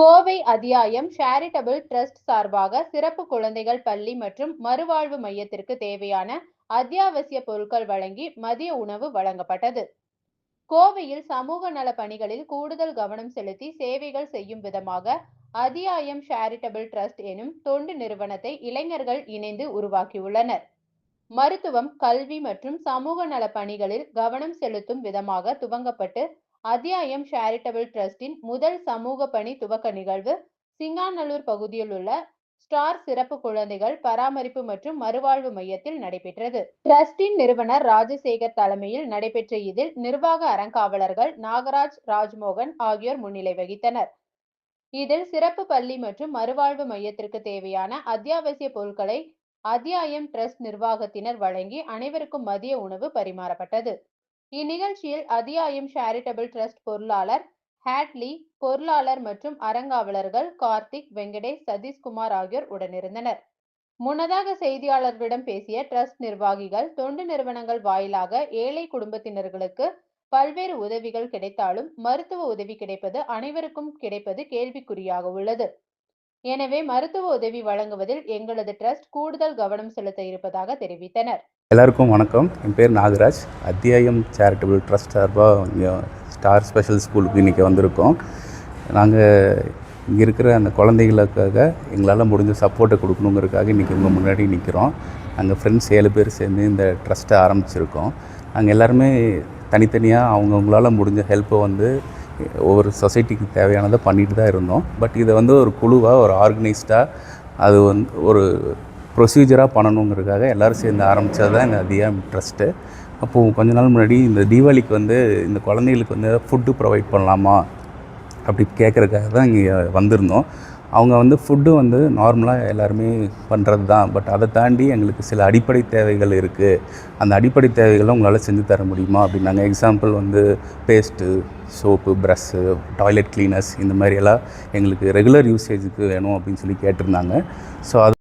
கோவை அத்தியாயம் charitable trust சார்பாக சிறப்பு குழந்தைகள் பள்ளி மற்றும் மறுவாழ்வு மையத்திற்கு தேவையான அத்தியாவசிய பொருட்கள் வழங்கி மதிய உணவு வழங்கப்பட்டது. கோவையில் சமூக நல பணிகளில் கூடுதல் கவனம் செலுத்தி சேவைகள் செய்யும் விதமாக அதியாயம் சேரிட்டபிள் டிரஸ்ட் எனும் தொண்டு நிறுவனத்தை இளைஞர்கள் இணைந்து உருவாக்கியுள்ளனர். மருத்துவம் கல்வி மற்றும் சமூக நல பணிகளில் கவனம் செலுத்தும் விதமாக துவங்கப்பட்டு அத்தியாயம் சேரிட்டபிள் டிரஸ்டின் முதல் சமூக பணி துவக்க நிகழ்வு. சிங்காநல்லூர் பகுதியில் உள்ள ஸ்டார் சிறப்பு குழந்தைகள் பராமரிப்பு மற்றும் மறுவாழ்வு மையத்தில் நடைபெற்றது. டிரஸ்டின் நிறுவனர் ராஜசேகர் தலைமையில் நடைபெற்ற இதில் நிர்வாக அறங்காவலர்கள் நாகராஜ் ராஜ்மோகன் ஆகியோர் முன்னிலை வகித்தனர். இதில் சிறப்பு பள்ளி மற்றும் மறுவாழ்வு மையத்திற்கு தேவையான அத்தியாவசிய பொருட்களை அத்தியாயம் டிரஸ்ட் நிர்வாகத்தினர் வழங்கி அனைவருக்கும் மதிய உணவு பரிமாறப்பட்டது. இந்நிகழ்ச்சியில் அதியாயம் சேரிட்டபிள் டிரஸ்ட் பொருளாளர் ஹேட்லி பொருளாளர் மற்றும் அறங்காவலர்கள் கார்த்திக் வெங்கடேஷ் சதீஷ்குமார் ஆகியோர் உடனிருந்தனர். முன்னதாக செய்தியாளர்களிடம் பேசிய டிரஸ்ட் நிர்வாகிகள் தொண்டு நிறுவனங்கள் வாயிலாக ஏழை குடும்பத்தினர்களுக்கு பல்வேறு உதவிகள் கிடைத்தாலும் மருத்துவ உதவி கிடைப்பது அனைவருக்கும் கிடைப்பது கேள்விக்குறியாக உள்ளது. எனவே மருத்துவ உதவி வழங்குவதில் எங்களது டிரஸ்ட் கூடுதல் கவனம் செலுத்த இருப்பதாக தெரிவித்தனர். எல்லாருக்கும் வணக்கம். என் பேர் நாகராஜ். அத்தியாயம் சேரிட்டபிள் ட்ரஸ்ட் சார்பாக இங்கே ஸ்டார் ஸ்பெஷல் ஸ்கூலுக்கு இன்றைக்கி வந்திருக்கோம். நாங்கள் இங்கே இருக்கிற அந்த குழந்தைகளுக்காக எங்களால் முடிஞ்ச சப்போர்ட்டை கொடுக்கணுங்கிறதுக்காக இன்றைக்கி உங்கள் முன்னாடி நிற்கிறோம் நாங்கள் ஃப்ரெண்ட்ஸ் ஏழு பேர் சேர்ந்து இந்த ட்ரஸ்ட்டை ஆரம்பிச்சிருக்கோம். நாங்கள் எல்லாருமே தனித்தனியாக அவங்கவுங்களால் முடிஞ்ச ஹெல்ப்பை வந்து ஒவ்வொரு சொசைட்டிக்கு தேவையானதை பண்ணிட்டு தான் இருந்தோம். பட் இதை வந்து ஒரு குழுவாக ஒரு ஆர்கனைஸ்டாக அது வந்து ஒரு ப்ரொசீஜராக பண்ணணுங்கிறதுக்காக எல்லோரும் சேர்ந்து ஆரம்பித்தது தான் இந்த அதிகம் ட்ரஸ்ட்டு அப்போது கொஞ்ச நாள் முன்னாடி இந்த தீபாவளிக்கு வந்து இந்த குழந்தைகளுக்கு வந்து ஃபுட்டு ப்ரொவைட் பண்ணலாமா அப்படி கேட்குறதுக்காக தான் இங்கே வந்திருந்தோம். அவங்க வந்து ஃபுட்டு வந்து நார்மலாக எல்லாருமே பண்ணுறது தான். பட் அதை தாண்டி எங்களுக்கு சில அடிப்படை தேவைகள் இருக்குது அந்த அடிப்படை தேவைகளை உங்களால் செஞ்சு தர முடியுமா? அப்படின்னாங்க. எக்ஸாம்பிள் வந்து paste soap brush toilet cleaners இந்த மாதிரியெல்லாம் எங்களுக்கு ரெகுலர் யூசேஜுக்கு வேணும் அப்படின்னு சொல்லி கேட்டிருந்தாங்க. ஸோ அது